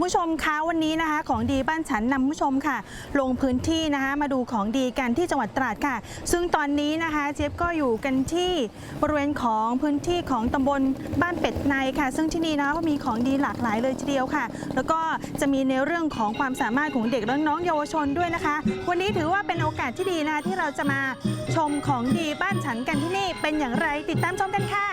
คุณผู้ชมคะวันนี้นะคะ ของดีบ้านฉันนำผู้ชมค่ะ ลงพื้นที่นะคะมาดูของดีกันที่จังหวัดตราดค่ะ ซึ่งตอนนี้นะคะเจี๊ยบก็อยู่กันที่บริเวณของพื้นที่ของตำบลบ้านเป็ดในค่ะ ซึ่งที่นี่นะคะก็มีของดีหลากหลายเลยทีเดียวค่ะ แล้วก็จะมีในเรื่องของความสามารถของเด็กและน้องเยาวชนด้วยนะคะ วันนี้ถือว่าเป็นโอกาสที่ดีนะคะที่เราจะมาชมของดีบ้านฉันกันที่นี่เป็นอย่างไรติดตามชมกันค่ะ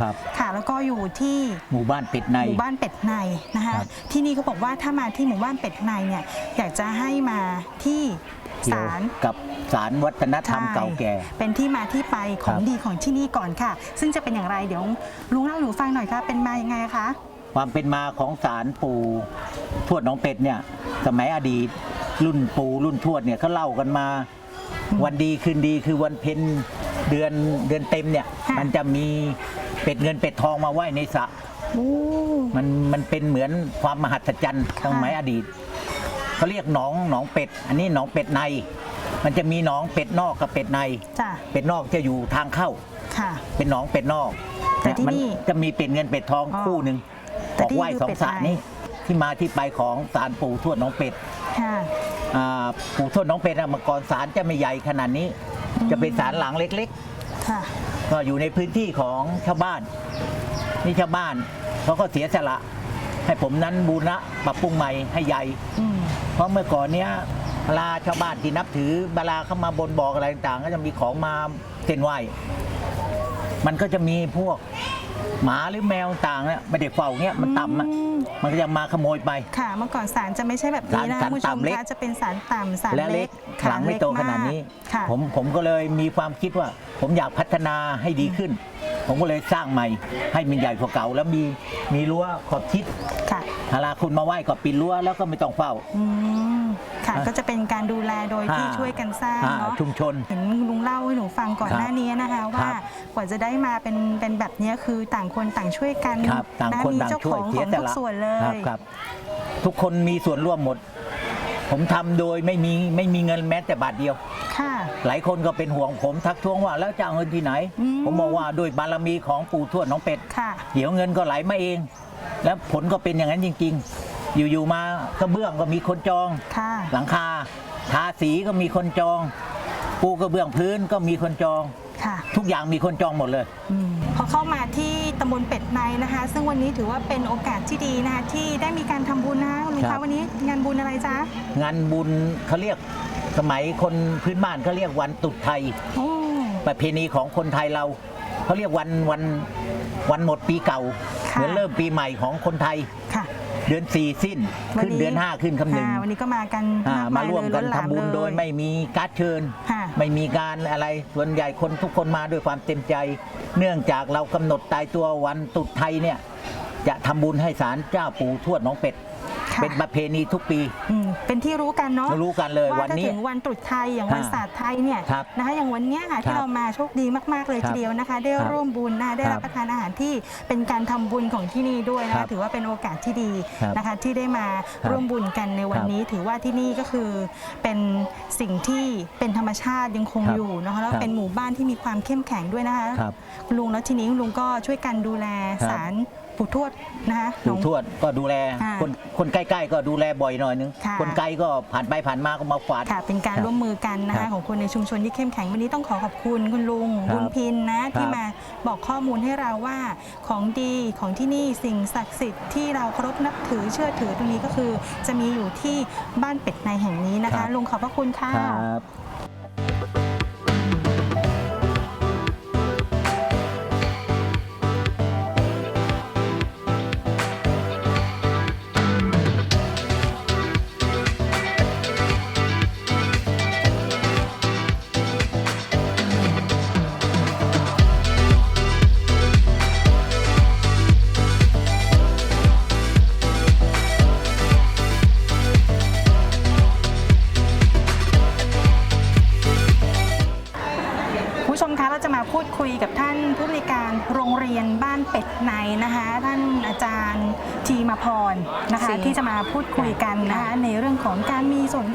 ครับค่ะ แล้วก็อยู่ที่หมู่บ้านเป็ดในหมู่บ้านเป็ดในนะคะครับที่นี่เขาบอกว่าถ้ามาที่หมู่บ้านเป็ดในเนี่ยอยากจะให้มาที่เกี่ยวศาล กับสารวัฒนธรรมใช่เก่าแก่เป็นที่มาที่ไปของครับ ดีของที่นี่ก่อนค่ะ ซึ่งจะเป็นอย่างไรเดี๋ยวลุงเล่าให้หนูฟังหน่อยค่ะ เป็นมายังไงคะ ความเป็นมาของสารปู่ทวดหน้องเป็ดเนี่ย สมัยอดีตรุ่นปู่รุ่นทวดเนี่ยเขาเล่ากันมา วันดีคืนดีคือวันเพ็ญเดือนเดือนเต็มเนี่ย ค่ะ มันจะมี เป็ดเงินเป็ดทองมาไหว้ในสระโอ้ มันมันเป็นเหมือนความมหัศจรรย์ค่ะสมัยอดีตเขาเรียกหนองหนองเป็ด อันนี้หนองเป็ดใน มันจะมีหนองเป็ดนอกกับเป็ดใน จ้ะ เป็ดนอกจะอยู่ทางเข้า ค่ะ เป็นหนองเป็ดนอกแต่ที่มันี่จะมีเป็ดเงินเป็ดทองอ๋อคู่หนึ่งแต่ออกที่ไหว้คือสองเป็ดสระใน นี้ที่มาที่ไปของศาลปู่ทวดน้องเป็ด ค่ะ อ่าปู่ทวดน้องเป็ดอะเมื่อก่อนศาลจะไม่ใหญ่ขนาดนี้ จะเป็นศาลหลังเล็กค่ะ ๆ ก็อยู่ในพื้นที่ของชาวบ้านนี่ชาวบ้านเขาก็เสียสละ ให้ผมนั้นบูรณะปรับปรุงใหม่ให้ใหญ่เพราะเมื่อก่อนเนี้ยเวลาชาวบ้านที่นับถือเวลาเข้ามาบนบอกอะไรต่าง ๆ ก็จะมีของมาเส้นไหวมันก็จะมีพวก หมาหรือแมวต่างเนี่ยไม่ได้เฝ้าเงี้ยมันต่ำอะอืมมันก็จะมาขโมยไป ค่ะ เมื่อก่อนศาลจะไม่ใช่แบบนี้นะศาลคุณผู้ชมต่ำเล็กคะจะเป็นศาลต่ำศาลและเล็เล็กกค่ะหลังไม่โตขนาดนี้ค่ะผมผมก็เลยมีความคิดว่า ผมอยากพัฒนาให้ดีขึ้น ผมก็เลยสร้างใหม่ให้มันใหญ่กว่าเก่าแล้วมีมีรั้วขอบชิดค่ะเวลาคุณมาไหว้ก็ปิดรั้วแล้วก็ไม่ต้องเฝ้าอืม ค่ะอะก็จะเป็นการดูแลโดยที่อ่าช่วยกันสร้างอ่าเนาะชุมชนเห็นลุงเล่าให้หนูฟังก่อนครับหน้านี้นะคะ ว่าครับกว่าจะได้มาเป็นเป็นแบบนี้คือต่างคนต่างช่วยกันครับต่างคนมีต่างเจ้าช่ขวยองเสีขยองสทุกละส่วนเลครับยครับทุกคนมีส่วนร่วมหมด ผมทำโดยไม่มีไม่มีเงินแม้แต่บาทเดียวค่ะหลายคนก็เป็นห่วงผมทักท้วงว่าแล้วจะเอาเงินที่ไหนอืมผมบอกว่าด้วยบารมีของปู่ทวดน้องเป็ดค่ะเดี๋ยวเงินก็ไหลมาเอง แล้วผลก็เป็นอย่างนั้นจริง ๆ อยู่ๆมากระเบื้องก็มีคนจอง ค่ะ หลังคาทาสีก็มีคนจอง ปูกระเบื้องพื้นก็มีคนจอง ค่ะ ทุกอย่างมีคนจองหมดเลย อืมพอเข้ามาที่ตำบลเป็ดในนะคะ ซึ่งวันนี้ถือว่าเป็นโอกาสที่ดีนะคะ ที่ได้มีการทำบุญนะคะลุงครัคะบ วันนี้งานบุญอะไรจ๊ะงานบุญเขาเรียกสมัยคนพื้นบ้านเขาเรียกวันตรุษไทย โอ้ประเพณีของคนไทยเราเขาเรียกวันวันวันหมดปีเก่า เหมือนเริ่มปีใหม่ของคนไทยค่ะ เดือนสี่สิ้น ขึ้นเดือนห้าขึ้นคำหนึ่งค่ะวันนี้ก็มากันอ่ามากมาร่วมเลยกันล้หลทำบุญเลยโดยไม่มีการ์ดเชิญค่ะไม่มีการอะไรส่วนใหญ่คนทุกคนมาด้วยความเต็มใจ เนื่องจากเรากำหนดตายตัววันตรุษไทยเนี่ยจะทำบุญให้ศาลเจ้าปู่ทวดน้องเป็ด ค่ะ เป็นประเพณีทุกปี อืมเป็นที่รู้กันเนาะรู้กันเลยว่าวันถ้านี้ ถึงวันตรุษไทยอย่างวันอ่าศาสตร์ไทยเนี่ยครับนะคะอย่างวันเนี้ยค่ะครัที่บเรามาโชคดีมากๆเลยครัทีบเดียวนะคะ ได้ครับร่วมบุญนะคะได้ครัรับบประทานอาหารที่เป็นการทำบุญของที่นี่ด้วยนะครัคะบถือว่าเป็นโอกาสที่ดีครับนะคะ ที่ได้มาครับร่วมบุญกันในวันครับนี้ ถือว่าที่นี่ก็คือเป็นสิ่งที่เป็นธรรมชาติยังคงครับอยู่นะคะแล้วครับเป็นหมู่บ้านที่มีความเข้มแข็งด้วยนะคะครับคุณลุงแล้วทีนี้คุณลุงก็ช่วยกันดูแลครับศาล ปู่ทวดนะคะหหลลววงงทวดก็ดูแลค่ะคนคนใกล้ๆก็ดูแลบ่อยหน่อยนึงค่ะ คนไกลก็ผ่านไปผ่านมาก็มาฝาด ค่ะเป็นการครับร่วมมือกันนะครัคะบของคนในชุมชนที่เข้มแข็งวันนี้ต้องขอขอบคุณคุณลุงครับบุญพินนะที่ครับมาบอกข้อมูลให้เราว่าของดีของที่นี่สิ่งศักดิ์สิทธิ์ที่เราเคารพนับถือเชื่อถือตรงนี้ก็คือ จะมีอยู่ที่บ้านเป็ดในแห่งนี้นะคะลุงขอบพระคุณค่ะ ครับ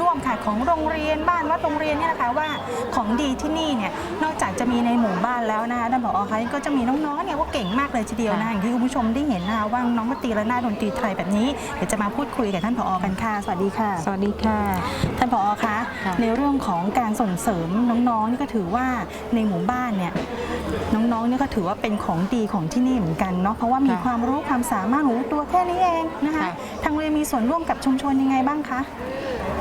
รมีส่วนร่วมค่ะของโรงเรียนบ้านวัดโรงเรียนเนี่ยนะคะว่าของดีที่นี่เนี่ยนอกจากจะมีในหมู่บ้านแล้วนะคะท่านผอคะก็จะมีน้องๆเนี่ยว่าเก่งมากเลยทีเดียวนะคะอย่างที่คุณผู้ชมได้เห็นนะคะว่าน้องมาตีระนาดดนตรีไทยแบบนี้เดี๋ยวจะมาพูดคุยกับท่านผอกันค่ะ สวัสดีค่ะ สวัสดีค่ะ ท่านผอคะค่ะในเรื่องของการส่งเสริมน้องๆนี่ก็ถือว่าในหมู่บ้านเนี่ยน้องๆเนี่ยก็ถือว่าเป็นของดีของที่นี่เหมือนกันเนาะเพราะว่ามีความรู้ความสามารถหูตัวแค่นี้เองนะคะทางโรงเรียนมีส่วนร่วมกับชุมชนยังไงบ้างคะ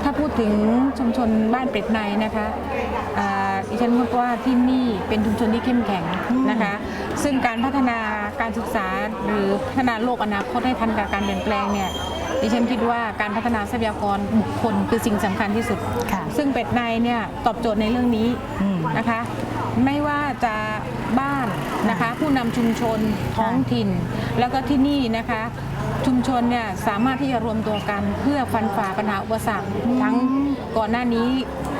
ถ้าพูดถึงชุมชนบ้านเป็ดในนะคะดิฉันพูดว่าที่นี่เป็นชุมชนที่เข้มแข็งนะคะ ซึ่งการพัฒนาการศึกษาหรือพัฒนาโลกอนาคตให้ทันกับการเปลี่ยนแปลงเนี่ยดิฉันคิดว่าการพัฒนาทรัพยากรบุคคลคือสิ่งสำคัญที่สุด ซึ่งเป็ดในเนี่ยตอบโจทย์ในเรื่องนี้นะคะ ไม่ว่าจะบ้านนะคะ ผู้นำชุมชนท้องถิ่น แล้วก็ที่นี่นะคะ ชุมชนเนี่ยสามารถที่จะรวมตัวกันเพื่อฟันฝ่าปัญหาอุปสรรคทั้งก่อนหน้านี้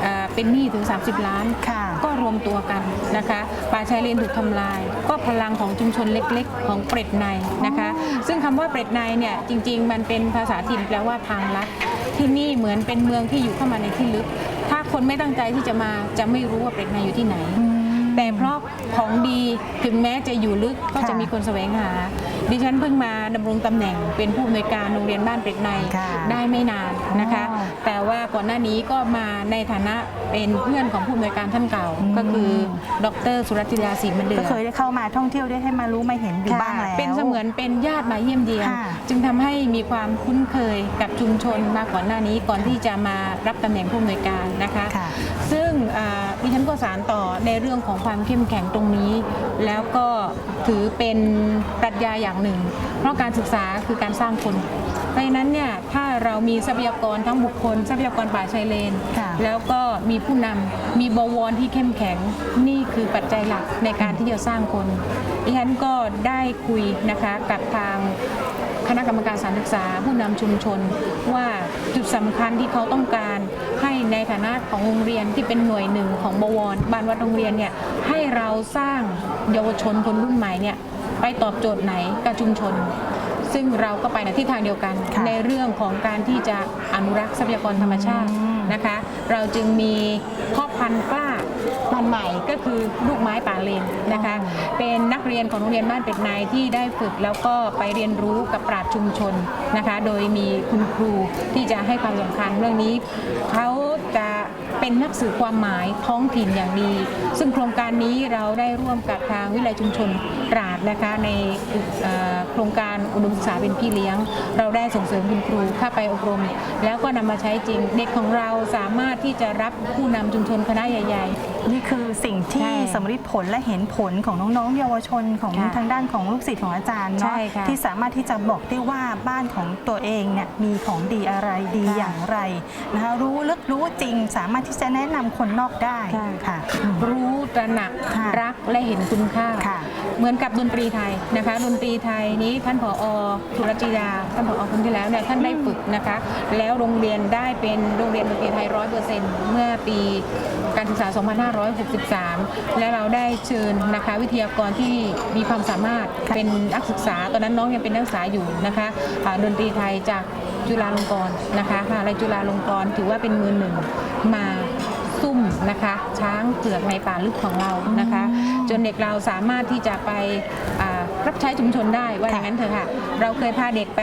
เอ่อเป็นหนี้ถึง 30 ล้านค่ะก็รวมตัวกันนะคะป่าชายเลนถูกทำลาย ก็พลังของชุมชนเล็กๆ ของเปรตในนะคะ ซึ่งคำว่าเปรตในเนี่ยจริง ๆ มันเป็นภาษาถิ่นแปลว่าทางลัดที่นี่เหมือนเป็นเมืองที่อยู่เข้ามาในที่ลึก ถ้าคนไม่ตั้งใจที่จะมาจะไม่รู้ว่าเปรตในอยู่ที่ไหน แต่เพราะของดีถึงแม้จะอยู่ลึกก็จะค่ะมีคนแสวงหา ดิฉันเพิ่งมาดำรงตำแหน่งเป็นผู้อำนวยการโรงเรียนบ้านเป็ดในค่ะได้ไม่นานนะคะอ๋อแต่ว่าก่อนหน้านี้ก็มาในฐานะเป็นเพื่อนของผู้อำนวยการท่านเก่าอืมก็คือดรสุรัตน์ยาศรีมันเดืก็อเคยได้เข้ามาท่องเที่ยวได้ให้มารู้มาเห็นอยู่บ้างแล้วเป็นเสมือนเป็นญาติมาเยี่ยมเยียนค่ะจึงทำให้มีความคุ้นเคยกับชุมชนมาก่อนหน้านี้ก่อนที่จะมารับตำแหน่งผู้อำนวยการนะคะค่ะซึ่งอ่าดิฉันก็สารต่อในเรื่องของความเข้มแข็งตรงนี้ แล้วก็ถือเป็นปรัชญาอย่างหนึ่ง เพราะการศึกษาคือการสร้างคนเพราะฉะนั้นเนี่ยถ้าเรามีทรัพยากรทั้งบุคคล ทรัพยากรป่าชายเลน ค่ะแล้วก็มีผู้นำมีบวรที่เข้มแข็งนี่คือปัจจัยหลักในการที่จะสร้างคนดิฉันก็ได้คุยนะคะกับทาง คณะกรรมการสถารศึกษาผู้นำชุมชน ว่าจุดสำคัญที่เขาต้องการให้ในฐานะของโรงเรียนที่เป็นหน่วยหนึ่งของบวรบ้านวัดโรงเรียนเนี่ยให้เราสร้างเยาวชนคนรุ่นใหม่เนี่ย ไปตอบโจทย์ไหนกับชุมชน ซึ่งเราก็ไปในทิศทางเดียวกัน ค่ะในเรื่องของการที่จะอนุรักษ์ทรัพยากรธรรมชาติอืม นะคะ เราจึงมีพ่อพันธุ์กล้าพันธุ์ใหม่ก็คือลูกไม้ป่าเลนนะคะ เป็นนักเรียนของโรงเรียนบ้านเป็ดในที่ได้ฝึกแล้วก็ไปเรียนรู้กับปราชญ์ชุมชนนะคะ โดยมีคุณครูที่จะให้ความสำคัญเรื่องนี้เขาจะ เป็นนักสื่อความหมายท้องถิ่นอย่างดี ซึ่งโครงการนี้เราได้ร่วมกับทางวิทยาลัยชุมชนตราดนะคะในโครงการอุดมศึกษาเป็นพี่เลี้ยง เราได้ส่งเสริมคุณครูเข้าไปอบรม แล้วก็นำมาใช้จริงเด็กของเราสามารถที่จะรับผู้นำชุมชนคณะใหญ่ ๆ นี่คือสิ่งที่ใช่สำฤทธิ์ผลและเห็นผลของน้องๆ เยาวชนของค่ะทางด้านของลูกศิษย์ของอาจารย์ใช่เนาะค่ะที่สามารถที่จะบอกได้ว่าบ้านของตัวเองเนี่ยมีของดีอะไรดีค่ะอย่างไรนะคะรู้ลึกรู้จริงสามารถที่จะแนะนำคนนอกได้ใช่ ค่ะอืม รู้ตระหนักค่ะรักและเห็นคุณค่า ค่ะ เหมือนกับดนตรีไทยนะคะ ดนตรีไทยนี้ท่านผอสุรจิยาท่านผอคนที่แล้วเนี่ยท่านได้ฝึกนะคะ แล้วโรงเรียนได้เป็นโรงเรียนดนตรีไทยร้อยเปอร์เซ็นต์เมื่อปีการศึกษา2563 และเราได้เชิญนะคะวิทยากรที่มีความสามารถเป็นนักศึกษา ตอนนั้นน้องยังเป็นนักศึกษาอยู่นะคะอ่าดนตรีไทยจากจุฬาลงกรณ์นะคะมหาอะไรจุฬาลงกรณ์ถือว่าเป็นมือหนึ่งมาซุ่มนะคะช้างเผือกในป่าลึกของเรานะคะ จนเด็กเราสามารถที่จะไปอ่า รับใช้ชุมชนได้ว่าอย่างนั้นเถอะค่ะ เราเคยพาเด็กไป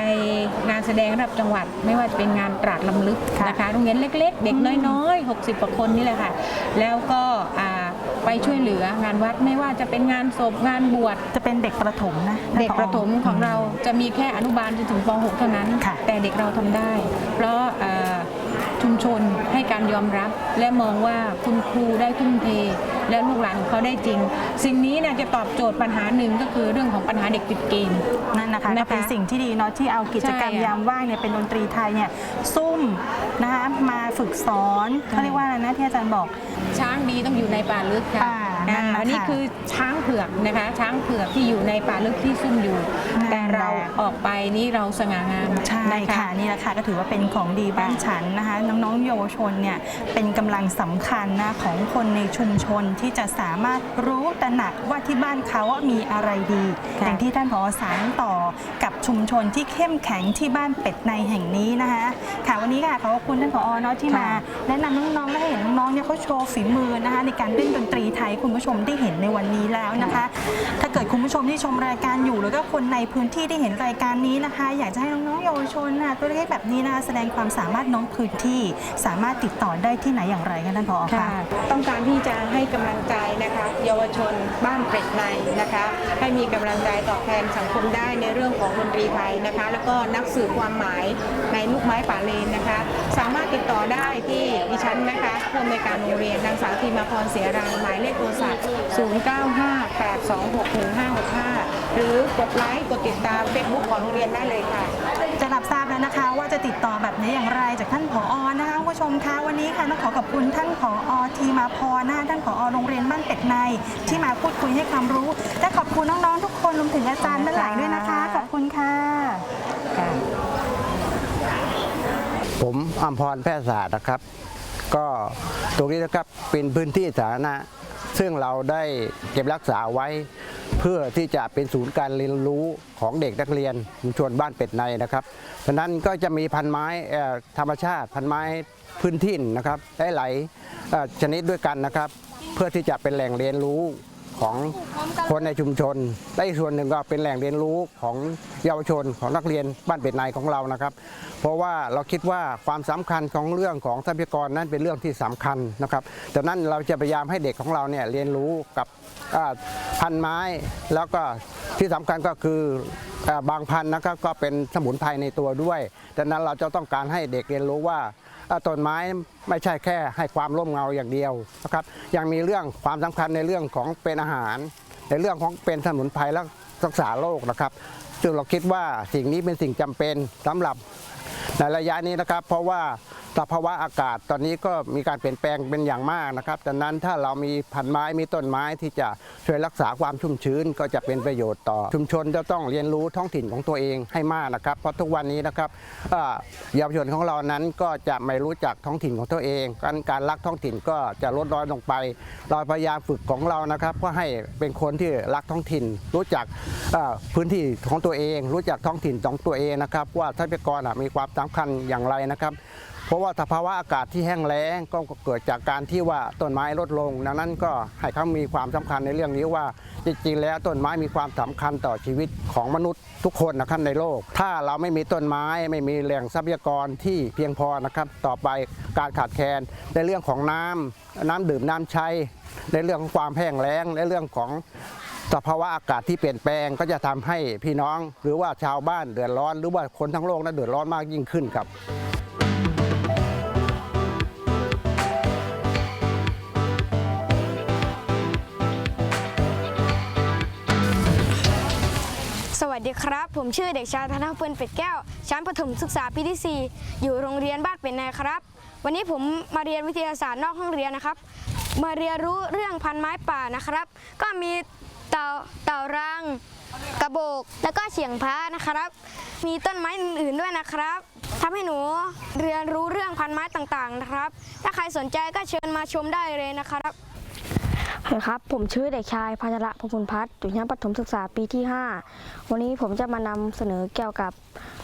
งานแสดงระดับจังหวัด ไม่ว่าจะเป็นงานตราดลำลึกค่ะนะคะโรงเรียนเล็ก ๆ เด็กน้อยๆ60กว่าคนนี่แหละค่ะ แล้วก็อ่าไปช่วยเหลืองานวัดไม่ว่าจะเป็นงานศพงานบวชจะเป็นเด็กประถมนะเด็กประถมของเราจะมีแค่อนุบาลจนถึงป .6 เท่านั้นค่ะแต่เด็กเราทำได้ เพราะเอ่อ ชุมชนให้การยอมรับ และมองว่าคุณครูได้ทุ่มเท และลูกหลานของเขาได้จริง สิ่งนี้เนี่ยจะตอบโจทย์ปัญหาหนึ่งก็คือเรื่องของปัญหาเด็กติดเกม นั่นนะคะนะคะก็เป็นสิ่งที่ดีเนาะที่เอากิจกรรมใช่อะยามว่างเนี่ยเป็นดนตรีไทยเนี่ยซุ่มนะคะมาฝึกสอนใช่เขาเรียกว่าอะไรนะที่อาจารย์บอก ช้างดีต้องอยู่ในป่าลึกค่ะ อ่านั่นแหละอ่าอันนี้ค่ะคือช้างเผือกนะคะ ช้างเผือกที่อยู่ในป่าลึกที่ซุ่มอยู่นั่นแหละแต่เราออกไปนี่เราสง่างามใช่น ค่ะนี่แหละค่ะก็ถือว่าเป็นของดีบ้านฉันนะคะ น้องๆเยาวชนเนี่ยเป็นกำลังสำคัญนะของคนในชุมชนที่จะสามารถรู้ตระหนักว่าที่บ้านเขาว่ามีอะไรดี ค่ะ อย่างที่ท่านผอสารต่อกับชุมชนที่เข้มแข็งที่บ้านเป็ดในแห่งนี้นะคะค่ะวันนี้ค่ะขอบคุณท่านผอเนาะที่มา แนะนำน้องๆและให้เห็นน้องๆเนี่ยเขาโชว์ฝีมือนะคะในการเล่นดนตรีไทยคุณผู้ชมได้เห็นในวันนี้แล้วนะคะ ถ้าเกิดคุณผู้ชมที่ชมรายการอยู่แล้วก็คนในพื้นที่ได้เห็นรายการนี้นะคะ อยากจะให้น้องๆเยาวชนนะตัวเล็กแบบนี้นะคะแสดงความสามารถน้องพื้นที่ สามารถติดต่อได้ที่ไหนอย่างไรคะท่านผอค่ะ ต้องการที่จะให้กำลังใจนะคะ เยาวชนบ้านเป็ดในนะคะ ให้มีกำลังใจตอบแทนสังคมได้ในเรื่องของดนตรีไทยนะคะ แล้วก็นักสื่อความหมายในลูกไม้ป่าเลนนะคะ สามารถติดต่อได้ที่ดิฉันนะคะผู้อำนวยการโรงเรียนนางสาวธีมาพรเสียรังหมายเลขโทรศัพท์0958261565 หรือกดไลค์กดติดตามเฟซบุ๊กของโรงเรียนได้เลยค่ะ จะรับทราบแล้วนะคะ ว่าจะติดต่อแบบนี้อย่างไรจากท่านผอนะคะคุณผู้ชมคะวันนี้ค่ะต้องขอขอบคุณท่านผอทีมาพรนะคะท่านผอโรงเรียนบ้านเป็ดใน ที่มาพูดคุยให้ความรู้และขอบคุณน้องๆทุกคนรวมถึงอาจารย์ด้านหลังด้วยนะคะ ขอบคุณค่ะ ผมอัมพรแพทยศาสตร์นะครับ ก็ตรงนี้นะครับเป็นพื้นที่สาธารณะ ซึ่งเราได้เก็บรักษาไว้เพื่อที่จะเป็นศูนย์การเรียนรู้ของเด็กนักเรียนชุมชนบ้านเป็ดในนะครับฉะนั้นก็จะมีพันไม้ธรรมชาติพันไม้พื้นถิ่นนะครับได้หลายชนิดด้วยกันนะครับ เพื่อที่จะเป็นแหล่งเรียนรู้ ของคนในชุมชนและอีกส่วนหนึ่งก็เป็นแหล่งเรียนรู้ของเยาวชนของนักเรียนบ้านเป็ดในของเรานะครับ เพราะว่าเราคิดว่าความสำคัญของเรื่องของทรัพยากรนั้นเป็นเรื่องที่สำคัญนะครับดังนั้นเราจะพยายามให้เด็กของเราเนี่ยเรียนรู้กับพันไม้แล้วก็ที่สำคัญก็คืออบางพันนะครับก็เป็นสมุนไพรในตัวด้วยดังนั้นเราจะต้องการให้เด็กเรียนรู้ว่า ต้นไม้ไม่ใช่แค่ให้ความร่มเงาอย่างเดียวนะครับยังมีเรื่องความสำคัญในเรื่องของเป็นอาหาร ในเรื่องของเป็นสมุนไพรและรักษาโรคนะครับ ซึ่งเราคิดว่าสิ่งนี้เป็นสิ่งจำเป็นสำหรับในระยะนี้นะครับ เพราะว่า สภาวะอากาศตอนนี้ก็มีการเปลี่ยนแปลงเป็นอย่างมากนะครับดังนั้นถ้าเรามีพันไม้มีต้นไม้ที่จะช่วยรักษาความชุ่มชื้น ก็จะเป็นประโยชน์ต่อ ชุมชนจะต้องเรียนรู้ท้องถิ่นของตัวเองให้มากนะครับ เพราะทุกวันนี้นะครับเยาวชนของเรานั้นก็จะไม่รู้จักท้องถิ่นของตัวเอง การการรักท้องถิ่นก็จะลดน้อยลงไป เราพยายามฝึกของเรานะครับเพื่อให้เป็นคนที่รักท้องถิ่น รู้จักพื้นที่ของตัวเอง รู้จักท้องถิ่นของตัวเองนะครับว่าทรัพยากรมีความสำคัญอย่างไรนะครับ เพราะว่าสภาวะอากาศที่แห้งแล้งก็เกิดจากการที่ว่าต้นไม้ลดลง ดังนั้นก็ให้เขามีความสำคัญในเรื่องนี้ว่า จริงๆ แล้วต้นไม้มีความสำคัญต่อชีวิตของมนุษย์ทุกคนนะครับในโลก ถ้าเราไม่มีต้นไม้ไม่มีแหล่งทรัพยากรที่เพียงพอนะครับต่อไปการขาดแคลนในเรื่องของน้ำน้ำดื่มน้ำใช้ ในเรื่องของความแห้งแล้งในเรื่องของสภาวะอากาศที่เปลี่ยนแปลงก็จะทำให้พี่น้อง หรือว่าชาวบ้านเดือดร้อน หรือว่าคนทั้งโลกนั้นเดือดร้อนมากยิ่งขึ้นครับ สวัสดีครับ ผมชื่อเด็กชายธนพลเป็ดแก้ว ชั้นประถมศึกษาปีที่ 4 อยู่โรงเรียนบ้านเป็ดนายครับ วันนี้ผมมาเรียนวิทยาศาสตร์นอกห้องเรียนนะครับ มาเรียนรู้เรื่องพันไม้ป่านะครับ ก็มีเต่าเต่ารัง กระโบก แล้วก็เฉียงพระนะครับ มีต้นไม้อื่นๆด้วยนะครับทำให้หนูเรียนรู้เรื่องพันไม้ต่างๆนะครับ ถ้าใครสนใจก็เชิญมาชมได้เลยนะครับ สวัสดีครับ ผมชื่อเด็กชายพัชระพงพุนพัฒน์อยู่ชั้นประถมศึกษาปีที่ 5 วันนี้ผมจะมานำเสนอเกี่ยวกับ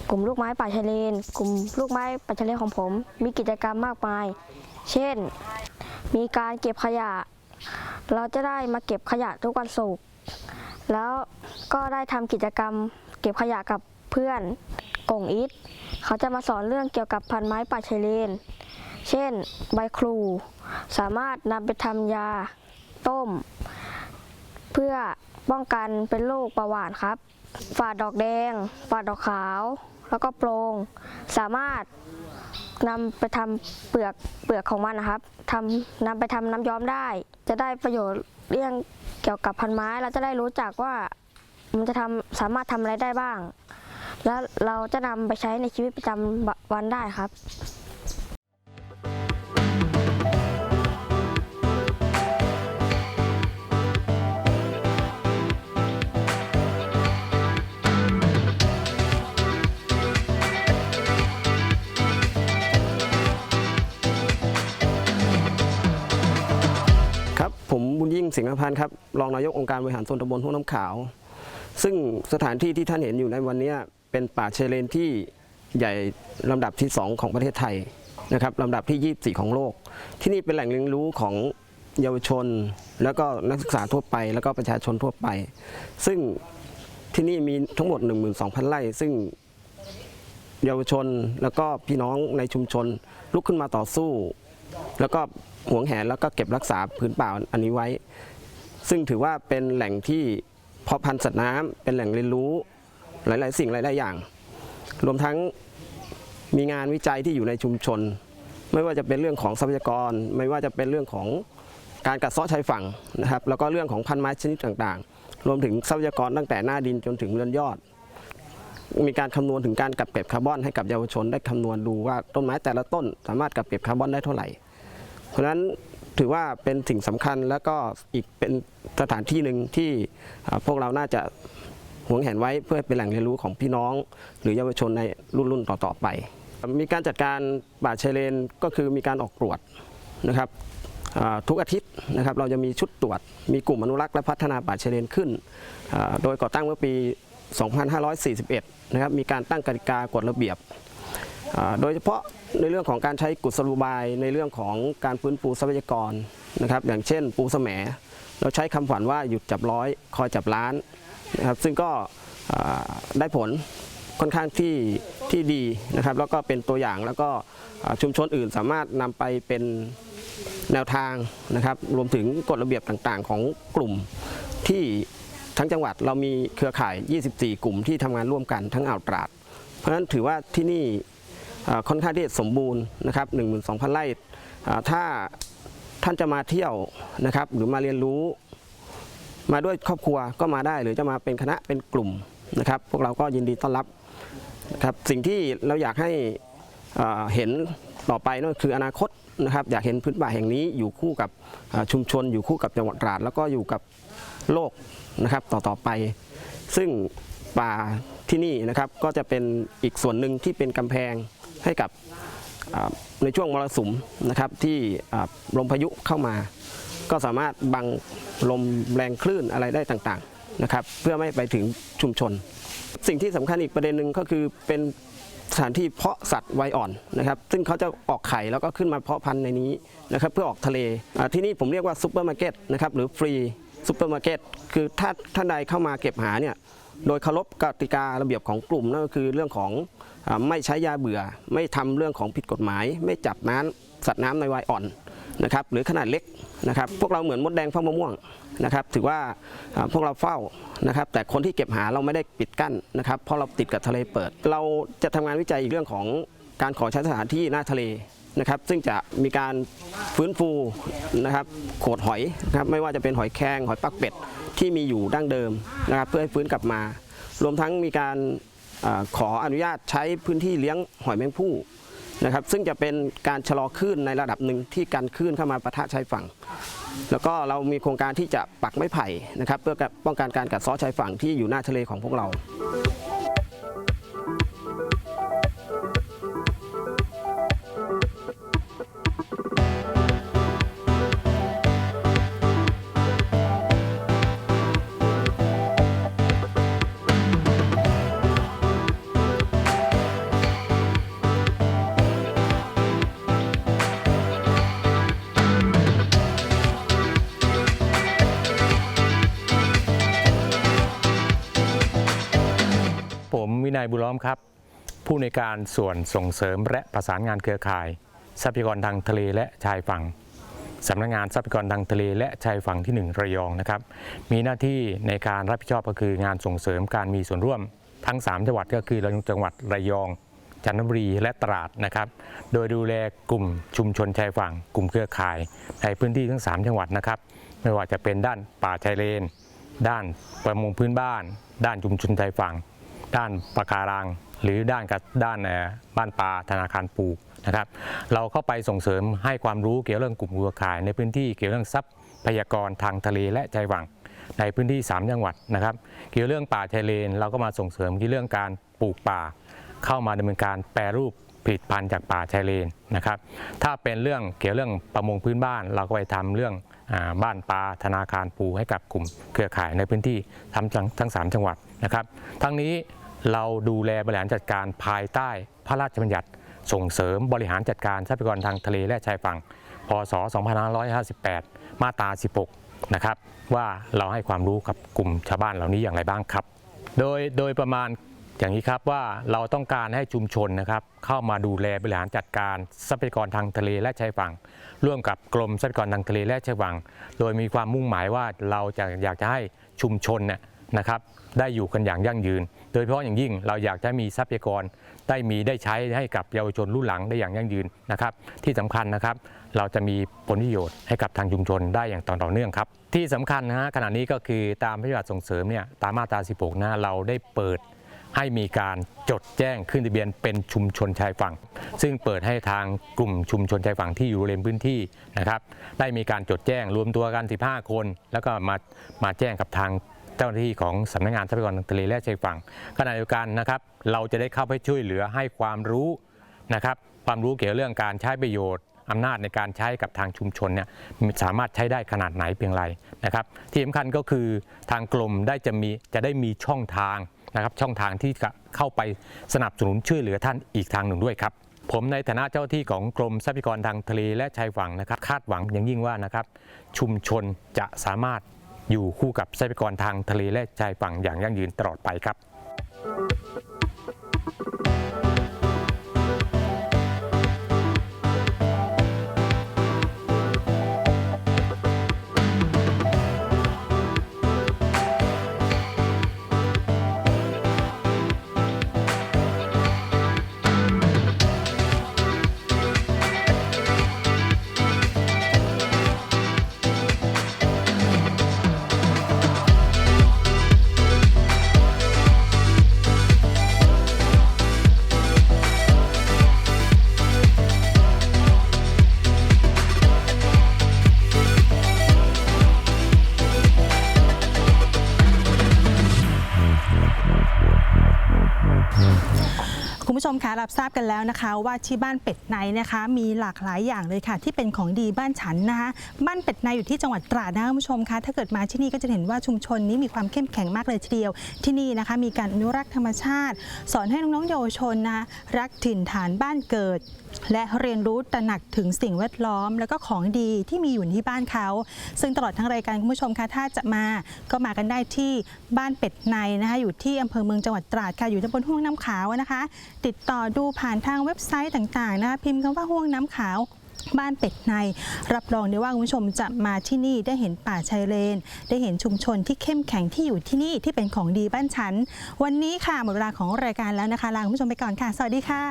กลุ่มลูกไม้ป่าชายเลน กลุ่มลูกไม้ป่าชายเลนของผม มีกิจกรรมมากมาย เช่น มีการเก็บขยะ เราจะได้มาเก็บขยะทุกวันศุกร์ แล้วก็ได้ทำกิจกรรม เก็บขยะกับเพื่อนกงอิทเขาจะมาสอนเรื่องเกี่ยวกับพันไม้ป่าชายเลน เช่น ใบครู สามารถนำไปทำยา ต้ม เพื่อป้องกันเป็นโรคเบาหวานครับ ฝาดดอกแดง ฝาดดอกขาว แล้วก็โปรง สามารถนำไปทำเปลือกเปลือกของมันนะครับทำนำไปทำน้ำย้อมได้ จะได้ประโยชน์เรื่องเกี่ยวกับพันไม้ เราจะได้รู้จักว่ามันจะทำสามารถทำอะไรได้บ้าง แล้วเราจะนำไปใช้ในชีวิตประจำวันได้ครับ สิงห์พันธ์ครับรองนายกองค์การบริหารส่วนตำบลห้วยน้ำขาว ซึ่งสถานที่ที่ท่านเห็นอยู่ในวันนี้เป็นป่าเชเลนที่ใหญ่ลำดับที่ 2 ของประเทศไทยนะครับลำดับที่ 24 ของโลก ที่นี่เป็นแหล่งเรียนรู้ของเยาวชน แล้วก็นักศึกษาทั่วไป แล้วก็ประชาชนทั่วไป ซึ่งที่นี่มีทั้งหมด 12,000 ไร่ ซึ่งเยาวชนแล้วก็พี่น้องในชุมชนลุกขึ้นมาต่อสู้ แล้วก็ หวงแหนแล้วก็เก็บรักษาพื้นป่าอันนี้ไว้ ซึ่งถือว่าเป็นแหล่งที่เพาะพันธุ์สัตว์น้ำเป็นแหล่งเรียนรู้หลาย ๆ สิ่งหลาย ๆ อย่าง รวมทั้งมีงานวิจัยที่อยู่ในชุมชน ไม่ว่าจะเป็นเรื่องของทรัพยากร ไม่ว่าจะเป็นเรื่องของการกัดเซาะชายฝั่งนะครับแล้วก็เรื่องของพันธุ์ไม้ชนิดต่าง ๆ รวมถึงทรัพยากรตั้งแต่หน้าดินจนถึงเรือนยอด มีการคำนวณถึงการกักเก็บคาร์บอนให้กับเยาวชนได้คำนวณดูว่าต้นไม้แต่ละต้น สามารถกักเก็บคาร์บอนได้เท่าไหร่ เพราะฉะนั้นถือว่าเป็นสิ่งสำคัญแล้วก็อีกเป็นสถานที่หนึ่งที่พวกเราน่าจะหวงแหนไว้เพื่อเป็นแหล่งเรียนรู้ของพี่น้อง หรือเยาวชนในรุ่นรุ่นต่อๆไป มีการจัดการป่าชายเลนก็คือมีการออกตรวจนะครับทุกอาทิตย์นะครับเราจะมีชุดตรวจ มีกลุ่มอนุรักษ์และพัฒนาป่าชายเลนขึ้น โดยก่อตั้งเมื่อปี 2541 นะครับมีการตั้งกติกากฎระเบียบ โดยเฉพาะในเรื่องของการใช้กุศโลบายในเรื่องของการฟื้นฟูทรัพยากรนะครับอย่างเช่นปูแสมเราใช้คำขวัญว่าหยุดจับร้อยคอยจับล้านนะครับซึ่งก็ได้ผลค่อนข้างที่ที่ดีนะครับ แล้วก็เป็นตัวอย่างแล้วก็ชุมชนอื่นสามารถนำไปเป็นแนวทางนะครับ รวมถึงกฎระเบียบต่างๆ ของกลุ่มที่ทั้งจังหวัดเรามีเครือข่าย 24 กลุ่มที่ทำงานร่วมกันทั้งอ่าวตราด เพราะฉะนั้นถือว่าที่นี่ ค่อนข้างที่จะสมบูรณ์นะครับ12,000 ไร่อ่ถ้าท่านจะมาเที่ยวนะครับ หรือมาเรียนรู้ มาด้วยครอบครัวก็มาได้หรือจะมาเป็นคณะเป็นกลุ่มนะครับ พวกเราก็ยินดีต้อนรับนะครับสิ่งที่เราอยากให้เห็นต่อไปนั่นคืออนาคตนะครับ อยากเห็นพื้นป่าแห่งนี้อยู่คู่กับชุมชน อยู่คู่กับจังหวัดตราด แล้วก็อยู่กับโลกนะครับต่อๆไป ซึ่งป่าที่นี่นะครับก็จะเป็นอีกส่วนหนึ่งที่เป็นกำแพง ให้กับในช่วงมรสุมนะครับที่ลมพายุเข้ามา ก็สามารถบังลมแรงคลื่นอะไรได้ต่างๆนะครับเพื่อไม่ไปถึงชุมชน สิ่งที่สำคัญอีกประเด็นหนึ่งก็คือเป็นสถานที่เพาะสัตว์วัยอ่อนนะครับ ซึ่งเขาจะออกไข่แล้วก็ขึ้นมาเพาะพันธุ์ในนี้นะครับเพื่อออกทะเลที่นี่ผมเรียกว่าซุปเปอร์มาร์เก็ตนะครับหรือฟรีซุปเปอร์มาร์เก็ตคือถ้าท่านใดเข้ามาเก็บหาเนี่ยโดยเคารพกติการะเบียบของกลุ่มนั่นก็คือเรื่องของ ไม่ใช้ยาเบื่อ ไม่ทำเรื่องของผิดกฎหมาย ไม่จับน้ำสัตว์น้ำในวัยอ่อนนะครับหรือขนาดเล็กนะครับพวกเราเหมือนมดแดงเฝ้ามะม่วงนะครับถือว่าพวกเราเฝ้านะครับแต่คนที่เก็บหาเราไม่ได้ปิดกั้นนะครับเพราะเราติดกับทะเลเปิด เราจะทำงานวิจัยอีกเรื่องของการขอใช้สถานที่หน้าทะเลนะครับซึ่งจะมีการฟื้นฟูนะครับโขดหอยนะครับไม่ว่าจะเป็นหอยแครงหอยปักเป็ดที่มีอยู่ดั้งเดิมนะครับเพื่อให้ฟื้นกลับมา รวมทั้งมีการ ขออนุญาตใช้พื้นที่เลี้ยงหอยแมงผู้นะครับ ซึ่งจะเป็นการชะลอคลื่นในระดับหนึ่งที่การคลื่นเข้ามาปะทะชายฝั่ง แล้วก็เรามีโครงการที่จะปักไม้ไผ่นะครับ เพื่อป้องกันการกัดเซ้อชายฝั่งที่อยู่หน้าทะเลของพวกเรา นัยบุล้อมครับ ผู้ในการส่วนส่งเสริมและประสานงานเครือข่าย ทรัพยากรทางทะเลและชายฝั่งสำนักงานทรัพยากรทางทะเลและชายฝั่งที่ 1 ระยองนะครับ มีหน้าที่ในการรับผิดชอบก็คืองานส่งเสริมการมีส่วนร่วมทั้ง 3 จังหวัดก็คือจังหวัดระยอง จันทบุรีและตราดนะครับ โดยดูแลกลุ่มชุมชนชายฝั่ง กลุ่มเครือข่าย ในพื้นที่ทั้ง 3 จังหวัดนะครับ ไม่ว่าจะเป็นด้านป่าชายเลน ด้านประมงพื้นบ้าน ด้านชุมชนชายฝั่ง ด้านปะการัง หรือด้านกับด้านเอ่อบ้านปลาธนาคารปูนะครับ เราเข้าไปส่งเสริมให้ความรู้เกี่ยวเรื่องกลุ่มเครือข่าย ในพื้นที่เกี่ยวเรื่องทรัพยากรทางทะเลและชายฝั่งในพื้นที่ 3 จังหวัดนะครับ เกี่ยวเรื่องป่าชายเลน เราก็มาส่งเสริมเกี่เรื่องการปลูกป่า เข้ามาดำเนินการแปรรูปผลิตภัณฑ์จากป่าชายเลนนะครับ ถ้าเป็นเรื่องเกี่ยวเรื่องประมงพื้นบ้าน เราก็ไปทำเรื่องอบ้านปลาธนาคารปูให้กับกลุ่มเครือข่ายในพื้นที่ทั้งจังทั้ง 3 จังหวัดนะครับ ทั้งนี้ เราดูแลบริหารจัดการภายใต้พระราชบัญญัติส่งเสริมบริหารจัดการทรัพยากรทางทะเลและชายฝั่ง พศ 2558 มาตรา 16 นะครับ ว่าเราให้ความรู้กับกลุ่มชาวบ้านเหล่านี้อย่างไรบ้างครับ โดยโดยประมาณอย่างนี้ครับว่าเราต้องการให้ชุมชนนะครับเข้ามาดูแลบริหารจัดการทรัพยากรทางทะเลและชายฝั่ง ร่วมกับกรมทรัพยากรทางทะเลและชายฝั่ง โดยมีความมุ่งหมายว่าเราจะอยากจะให้ชุมชนเนี่ยนะครับได้อยู่กันอย่างยั่งยืน โดยเฉพาะอย่างยิ่งเราอยากจะมีทรัพยากรได้มีได้ใช้ให้กับเยาวชนรุ่นหลังได้อย่างยั่งยืนนะครับ ที่สำคัญนะครับ เราจะมีผลประโยชน์ให้กับทางชุมชนได้อย่างต่อเนื่องครับ ที่สำคัญนะฮะขณะนี้ก็คือตามพระราชบัญญัติส่งเสริมเนี่ยตามมาตรา 16 นะเราได้เปิดให้มีการจดแจ้งขึ้นทะเบียนเป็นชุมชนชายฝั่ง ซึ่งเปิดให้ทางกลุ่มชุมชนชายฝั่งที่อยู่บริเวณพื้นที่นะครับ ได้มีการจดแจ้งรวมตัวกัน 15 คน แล้วก็มามาแจ้งกับทาง เจ้าหน้าที่ของสำนักงานทรัพยากรทางทะเลและชายฝั่งขณะเดียวกันนะครับ เราจะได้เข้าไปช่วยเหลือให้ความรู้นะครับ ความรู้เกี่ยวกับเรื่องการใช้ประโยชน์อำนาจในการใช้กับทางชุมชนเนี่ยสามารถใช้ได้ขนาดไหนเพียงไรนะครับ ที่สำคัญก็คือทางกรมได้จะมีจะได้มีช่องทางนะครับช่องทางที่จะเข้าไปสนับสนุนช่วยเหลือท่านอีกทางหนึ่งด้วยครับ ผมในฐานะเจ้าที่ของกรมทรัพยากรทางทะเลและชายฝั่งนะครับ คาดหวังอย่างยิ่งว่านะครับ ชุมชนจะสามารถ อยู่คู่กับทรัพยากรทางทะเลและชายฝั่งอย่างยั่งยืนตลอดไปครับ รับทราบกันแล้วนะคะ ว่าที่บ้านเป็ดในนะคะ มีหลากหลายอย่างเลยค่ะ ที่เป็นของดีบ้านฉันนะคะ บ้านเป็ดในอยู่ที่จังหวัดตราดนะคะคุณผู้ชมคะถ้าเกิดมาที่นี่ก็จะเห็นว่าชุมชนนี้มีความเข้มแข็งมากเลยทีเดียว ที่นี่นะคะ มีการอนุรักษ์ธรรมชาติ สอนให้น้องๆเยาวชนนะคะรักถิ่นฐานบ้านเกิด และเรียนรู้ตระหนักถึงสิ่งแวดล้อม แล้วก็ของดีที่มีอยู่ที่บ้านเขา ซึ่งตลอดทั้งรายการคุณผู้ชมคะถ้าจะมาก็มากันได้ที่บ้านเป็ดในนะคะอยู่ที่อำเภอเมืองจังหวัดตราดค่ะอยู่ที่บนห้วงน้ำขาวนะคะ ติดต่อดูผ่านทางเว็บไซต์ต่างๆนะคะพิมพ์คำว่าห้วงน้ำขาว บ้านเป็ดใน รับรองได้ว่าคุณผู้ชมจะมาที่นี่ได้เห็นป่าชายเลน ได้เห็นชุมชนที่เข้มแข็งที่อยู่ที่นี่ที่เป็นของดีบ้านฉัน วันนี้ค่ะหมดเวลาของรายการแล้วนะคะลาคุณผู้ชมไปก่อนค่ะ สวัสดีค่ะ